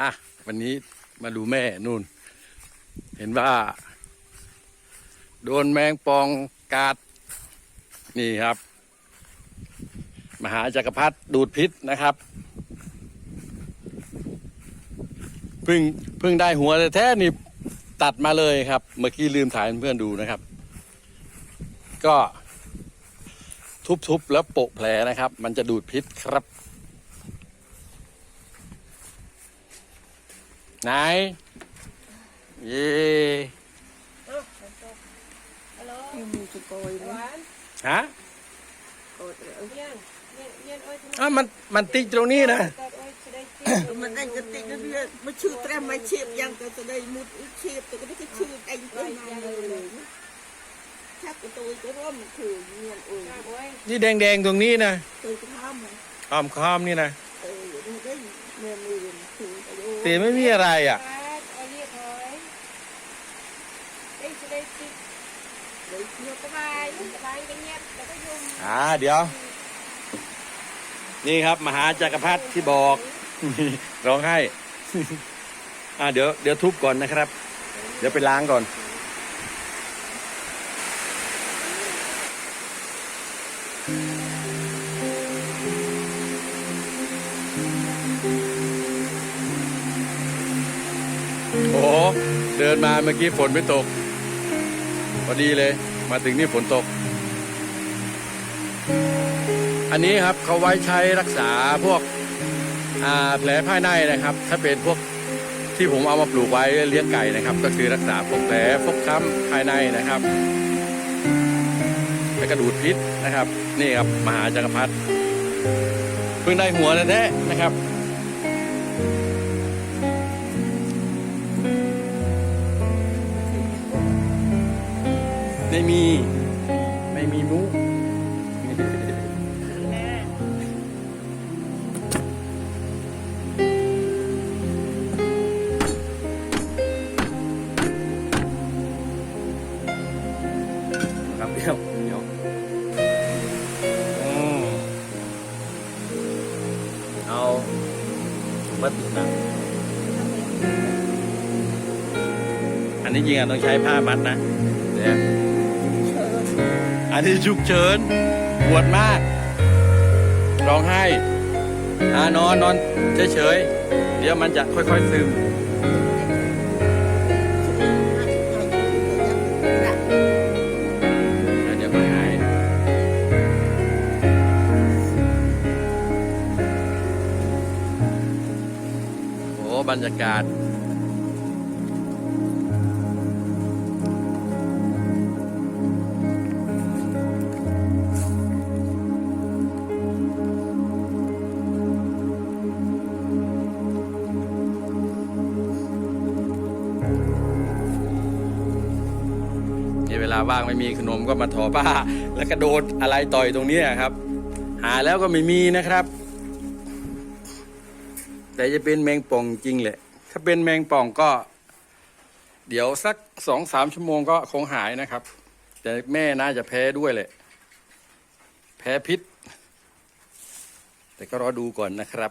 อะวันนี้มาดูแม่นู่น เห็นว่า โดนแมงปองกัดนี่ครับ มหาจักรพรรดิดูดพิษนะครับพิ่งพิ่งได้หัวแท้ๆนี่ตัดมาเลยครับ เมื่อกี้ลืมถ่ายเพื่อนดูนะครับ ก็ทุบๆแล้วโปะแผลนะครับ มันจะดูดพิษครับ ไหน เย่ ฮัลโหล ยังมีจะโกย ห นะ วาน ฮะ โกย เลยเยี่ยนเยี่ยนเยี่ยนโอ้ยทำไมอะมันมันติดตรงนี้นะตัดโอ้ยจะได้กินมันได้จะติดนะพี่มาชื่อแตรมมาเชียบยังก็จะได้มุดเชียบแต่ก็ไม่ใช่ชื่อไอ้ไอ้นายเลยชักตัวก็ร่วมคือเงียบเออโอ้ยนี่แดงๆตรงนี้นะเคยจะท คืออายุแต่ไม่มีอะไรอะ อ่าเดี๋ยว นี่ครับ มหาจักรพรรดิที่บอก ร้องไห้ อ่าเดี๋ยวเดี๋ยวทุบก่อนนะครับ เดี๋ยวไปล้างก่อน เดินมาเมื่อกี้ฝนไม่ตก พอดีเลย มาถึงนี่ฝนตก อันนี้ครับเขาไว้ใช้รักษาพวกแผลภายในนะครับ ถ้าเป็นพวกที่ผมเอามาปลูกไว้เลี้ยงไก่นะครับ ก็คือรักษาพวกแผลฟกช้ำภายในนะครับและกระดูดพิษนะครับ นี่ครับมหาจักรพรรดิเพิ่งได้หัวแท้นะครับ ไม่มี ไม่มีมุกครับเดี๋ยวเดี๋ยวเอาวัตถุนะอันนี้จริงอะต้องใช้ผ้ามัดนะเดี๋ย วอันนี้ฉุกเฉินปวดมาก ร้องไห้อานอนนอนเฉยๆ เดี๋ยวมันจะค่อยๆซึม แล้วเดี๋ยวก็หาย โอ้บรรยากาศ ว่างไม่มีขนมก็มาถอผ้า แล้วก็โดดอะไรต่อยตรงนี้ครับ หาแล้วก็ไม่มีนะครับ แต่จะเป็นแมงป่องจริงแหละ ถ้าเป็นแมงป่องก็ เดี๋ยวสักสองสามชั่วโมงก็คงหายนะครับ แต่แม่น่าจะแพ้ด้วยแหละ แพ้พิษ แต่ก็รอดูก่อนนะครับ